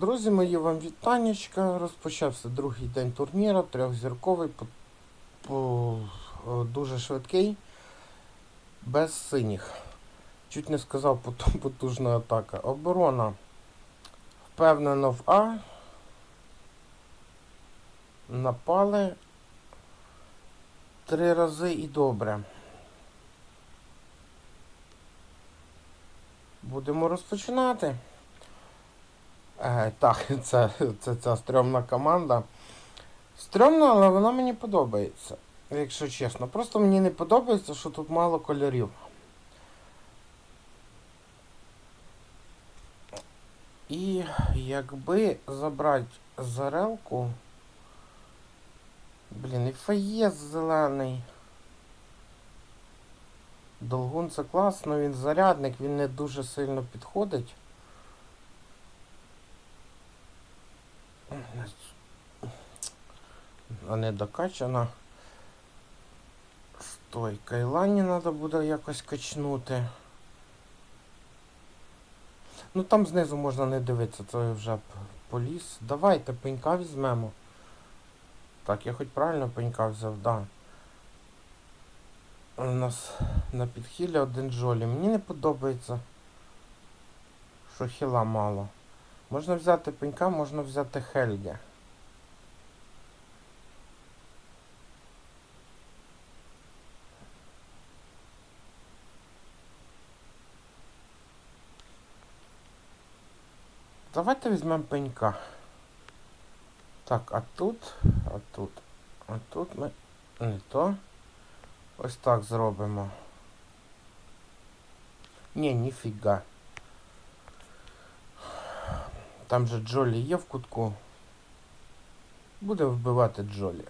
Друзі мої, вам вітанечка. Розпочався другий день турніру, трьохзірковий, по, по, о, дуже швидкий, без синіх. Чуть не сказав потужна атака. Оборона впевнено в А. Напали три рази і добре. Будемо розпочинати. Е, так, це, це ця стрьомна команда. Стрьомна, але вона мені подобається, якщо чесно. Просто мені не подобається, що тут мало кольорів. І якби забрати зарелку. Блін, і фаєс зелений. Долгун це класно, він зарядник, він не дуже сильно підходить. Не докачана. Стой, кайлані треба буде якось качнути. Ну там знизу можна не дивитися, я вже поліз. Давайте пенька візьмемо. Так, я хоч правильно пенька взяв, да. У нас на підхилі один джолі. Мені не подобається, що хіла мало. Можна взяти пенька, можна взяти Хельге. Давайте візьмемо пенька. Так, а тут, а тут, а тут ми не то. Ось так зробимо. Ні, ніфіга. Там же Джолі є в кутку. Буде вбивати Джолі.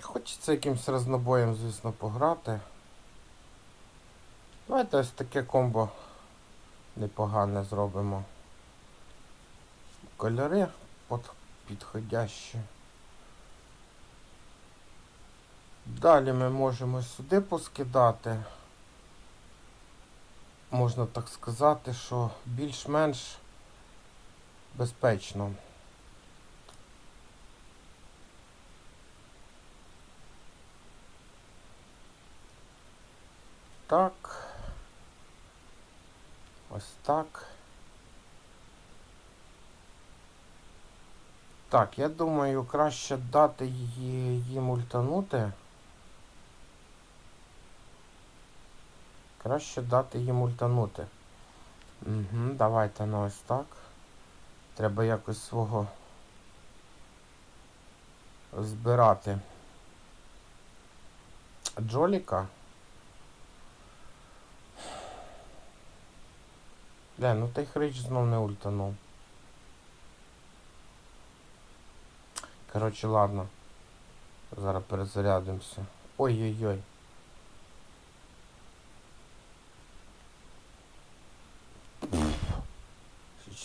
Хочеться якимсь разнобоєм, звісно, пограти. Давайте ось таке комбо непогане зробимо. Кольори підходящі. Далі ми можемо сюди поскидати. Можна так сказати, що більш-менш безпечно. Так. Ось так. Так, я думаю, краще дати її, їм ультанути. Краще дати їм ультанути. Угу, давайте ну ось так. Треба якось свого збирати. Джоліка. Бля, ну той хрич знов не ультанув. Коротше, ладно. Зараз перезарядимося. Ой-ой-ой.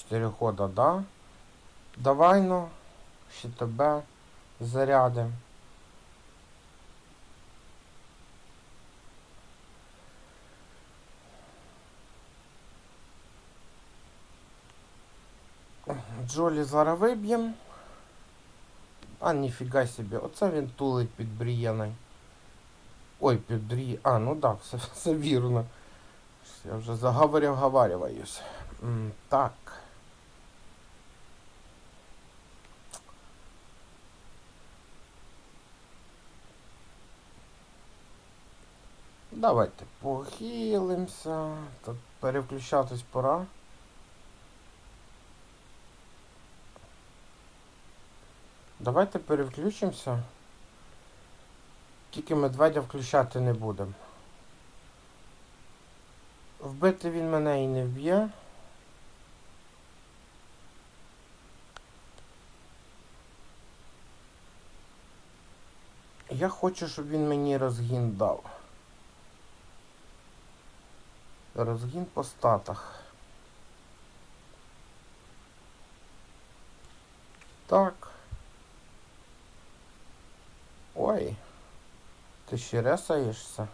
Ще чотири хода, да? Давай ну. Ще тебе зарядим. Джолі зараз виб'єм. А, ніфіга собі. Оце він тулить під Брієною. Ой, під Брі... А, ну да, все, все вірно. Я вже заговорив, говарюваюсь. Так. Давайте похилимося. Тут переключатись пора. Давайте переключимося. Тільки медведя включати не будемо. Вбити він мене і не вб'є. Я хочу, щоб він мені розгін дав. Розгін по статах. Так. Ой. Ти ще ресаєшся?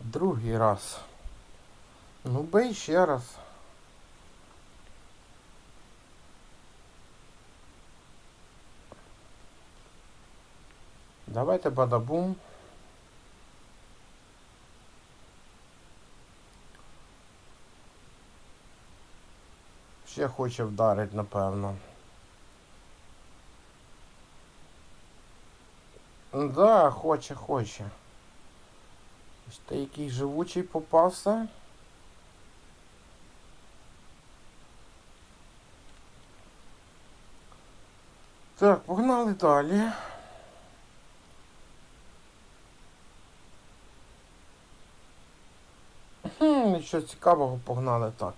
Другий раз. Ну бий ще раз. Давайте бадабум. Ще хоче вдарить, напевно. Да, хоче, хоче. Ось ти який живучий попався. Так, погнали далі. Хм, нічого цікавого погнали так.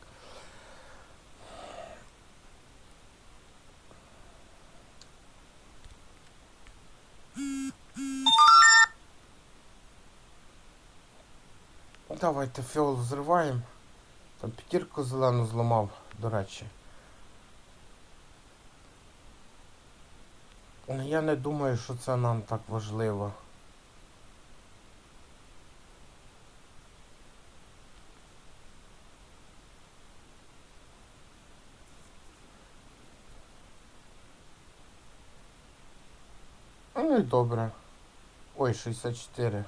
Давайте фіол зриваємо. Там п'ятірку зелену зламав, до речі. Ну, Я не думаю, що це нам так важливо. Ну і добре. Ой, 64.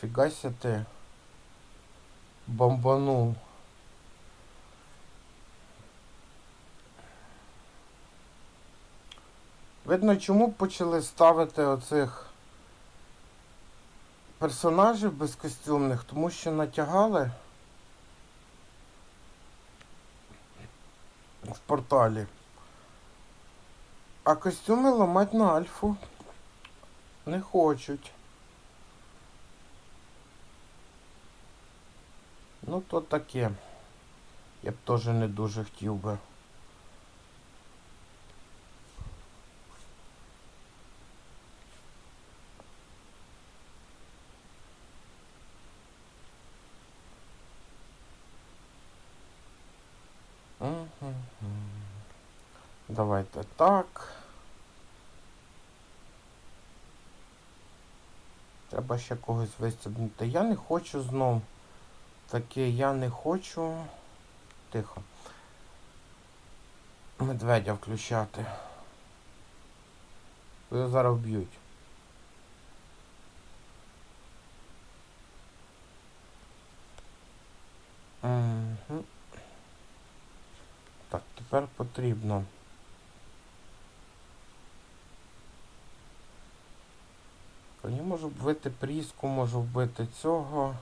Фігася ти. Бомбанув. Видно, чому почали ставити оцих персонажів безкостюмних, тому що натягали в порталі. А костюми ламать на альфу не хочуть. Ну, то таке. Я б теж не дуже хотів би. Мгм. Давайте так. Ще когось вистібнути. Я не хочу знов. Таке я не хочу. Тихо. Медведя включати. Його зараз вб'ють. Угу. Так, тепер потрібно. Я можу вбити пріску, можу вбити цього.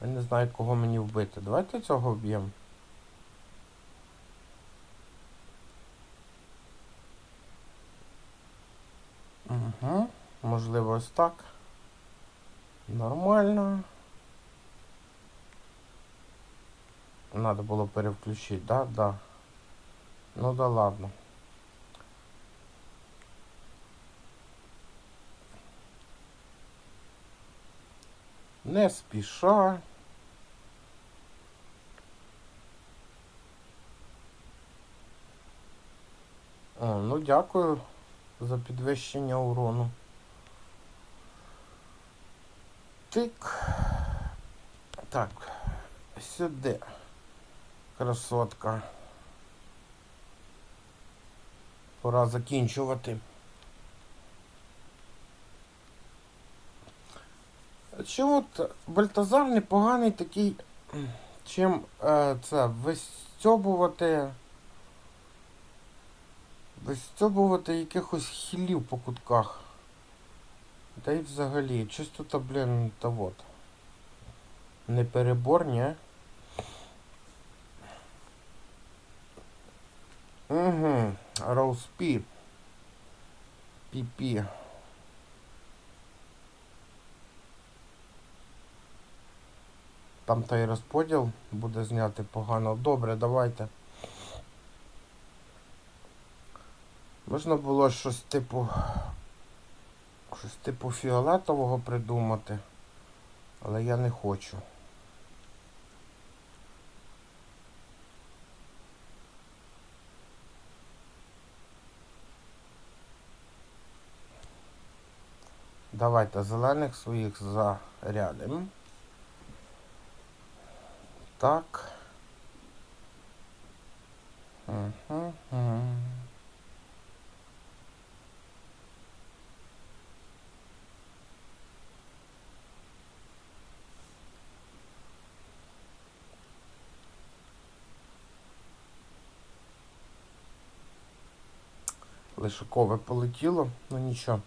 Я не знаю, кого мені вбити. Давайте цього вб'ємо. Угу. Можливо, ось так. Нормально. Надо було перевключити, да? Да. Ну да ладно. Не спіша. О, ну дякую за підвищення урону. Тик. Так, сюди. Красотка. Пора закінчувати. Чим от Бальтазар непоганий такий, чим е, це вистьобувати. Вистьобувати якихось хілів по кутках. Та й взагалі, щось тут, блін, та вот. Не? Угу. Роуспі. Пі-пі. Там той розподіл буде зняти погано. Добре, давайте. Можна було щось типу щось типу фіолетового придумати, але я не хочу. Давайте зелених своїх зарядимо. Так. Угу. Лишикове полетіло, ну нічого.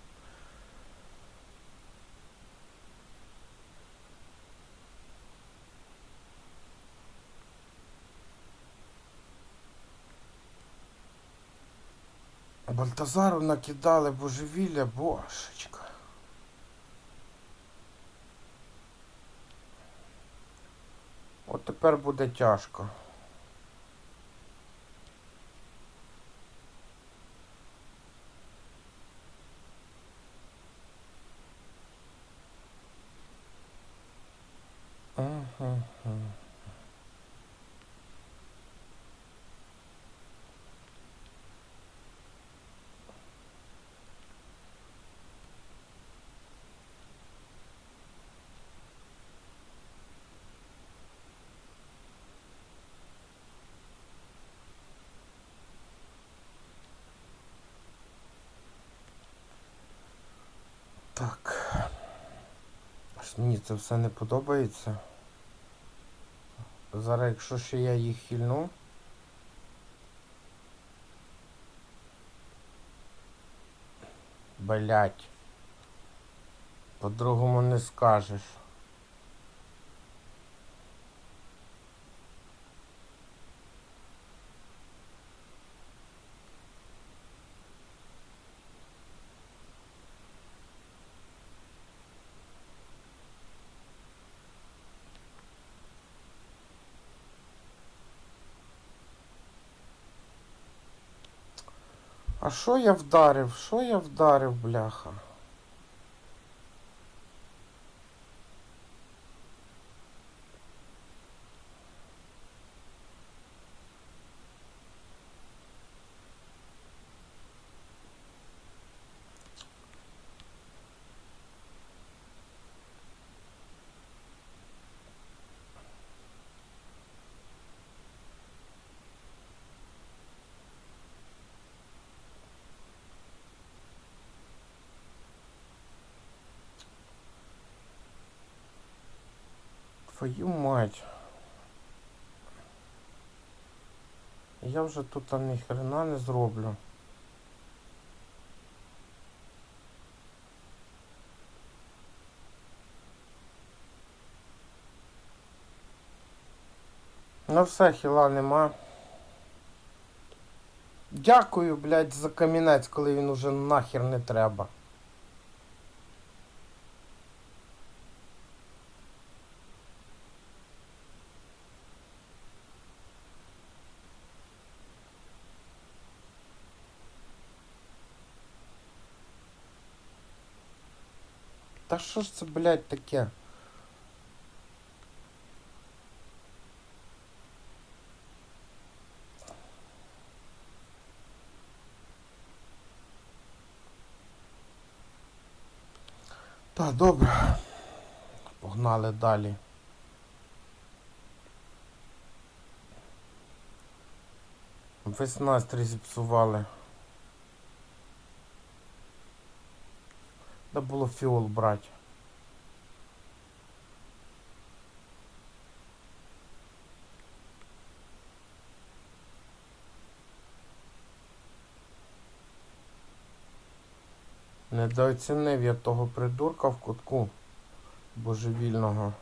Бальтазару накидали божевілля, бошечка. От тепер буде тяжко. Ага. Так. Аж мені це все не подобається. Зараз, якщо ще я їх хильну. Блять. По-другому не скажеш. А що я вдарив? Що я вдарив, бляха? Твою мать. Я вже тут а, ні хрена не зроблю. Ну все, хіла нема. Дякую, блядь, за камінець, коли він уже нахер не треба. Та що ж це, блядь, таке? Так, добре. Погнали далі. Весь настрій зіпсували. Треба було фіол брати. Недооцінив я того придурка в кутку божевільного.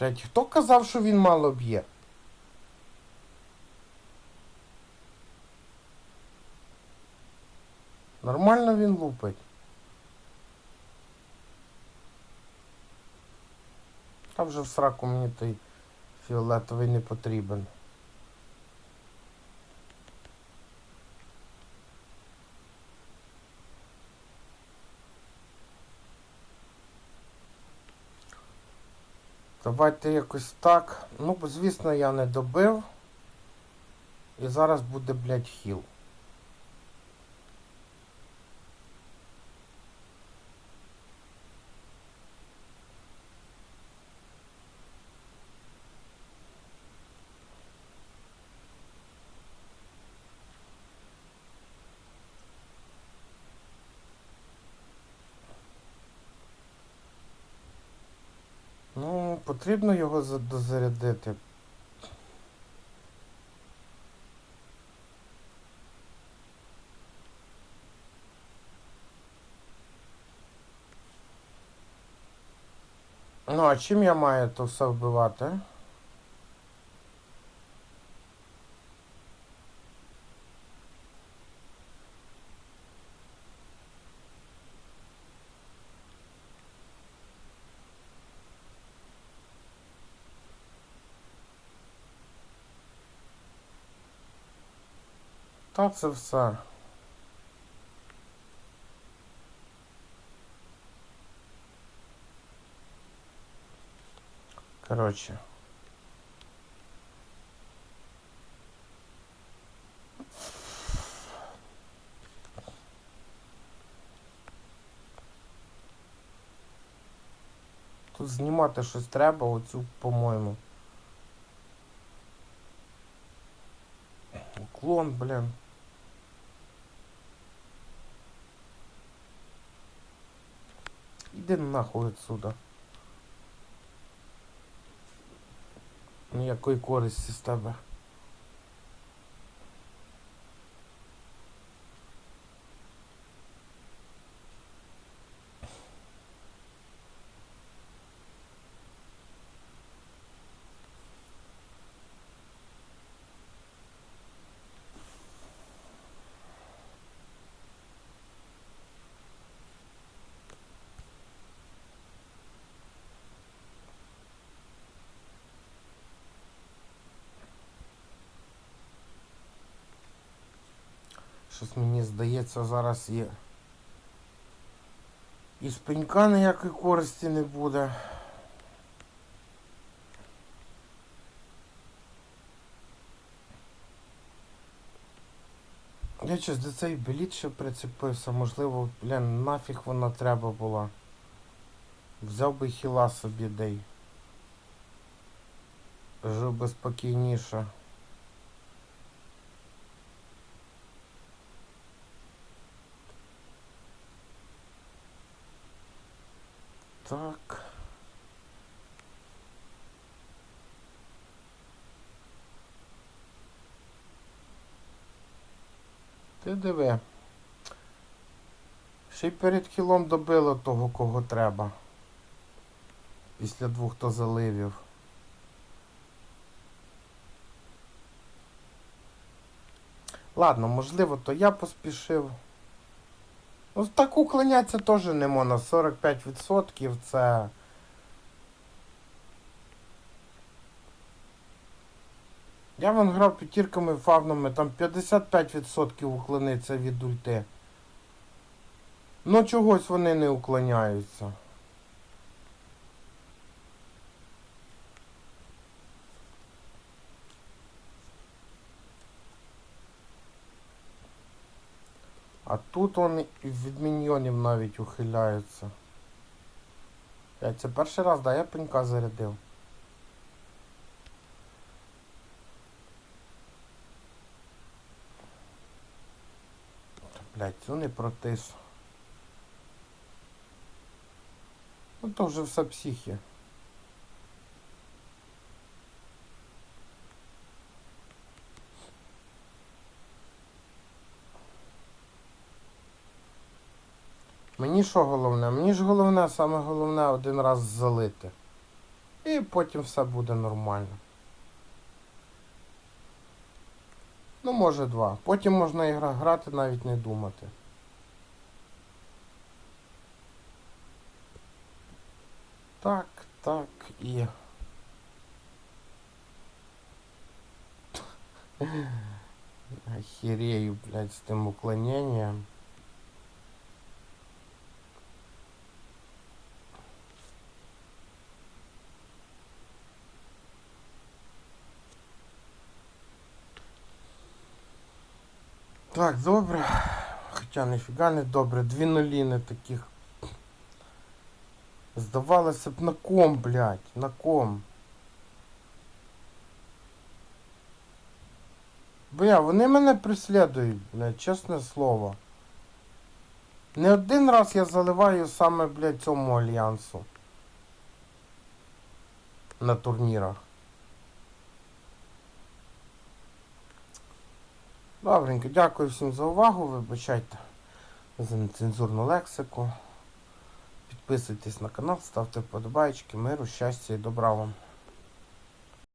Блять, хто казав, що він мало б'є? реально він лупить. Та вже в сраку мені той фіолетовий не потрібен. Давайте якось так. Ну, звісно, я не добив. І зараз буде, блядь, хіл. Потрібно його за- дозарядити. Ну, а чим я маю то все вбивати? Та це все. Коротше. Тут знімати щось треба, оцю, по-моєму. Уклон, блін. Іди нахуй отсюда. Ніякої користі з тебе. Щось мені здається, зараз є. І з пенька ніякої користі не буде. Я щось до цей біліт ще прицепився, можливо, блін, нафіг вона треба була. Взяв би хіла собі дай. Жив би спокійніше. Так. Ти диви. Ще й перед кілом добило того, кого треба. Після двох то заливів. Ладно, можливо, то я поспішив. Ну, так уклонятися теж не можна. 45% це. Я вон грав п'ятірками фавнами, там 55% уклониться від ульти. Ну чогось вони не уклоняються. А тут і від міньйонів навіть ухиляються. Я це перший раз, да, я пенька зарядив. Та, Блядь, цю не протис. Ну то вже все психи. Мені що головне? Мені ж головне, саме головне один раз залити. І потім все буде нормально. Ну, може два. Потім можна і грати, навіть не думати. Так, так і. Охерею, блядь, с тем уклонением. Так, добре. Хоча ніфіга не добре. Дві нулі не таких. Здавалося б на ком, блядь, на ком. Бля, вони мене преслідують, блядь, чесне слово. Не один раз я заливаю саме, блядь, цьому альянсу. На турнірах. Добренько, дякую всім за увагу. Вибачайте за нецензурну лексику. Підписуйтесь на канал, ставте вподобайки, миру, щастя і добра вам.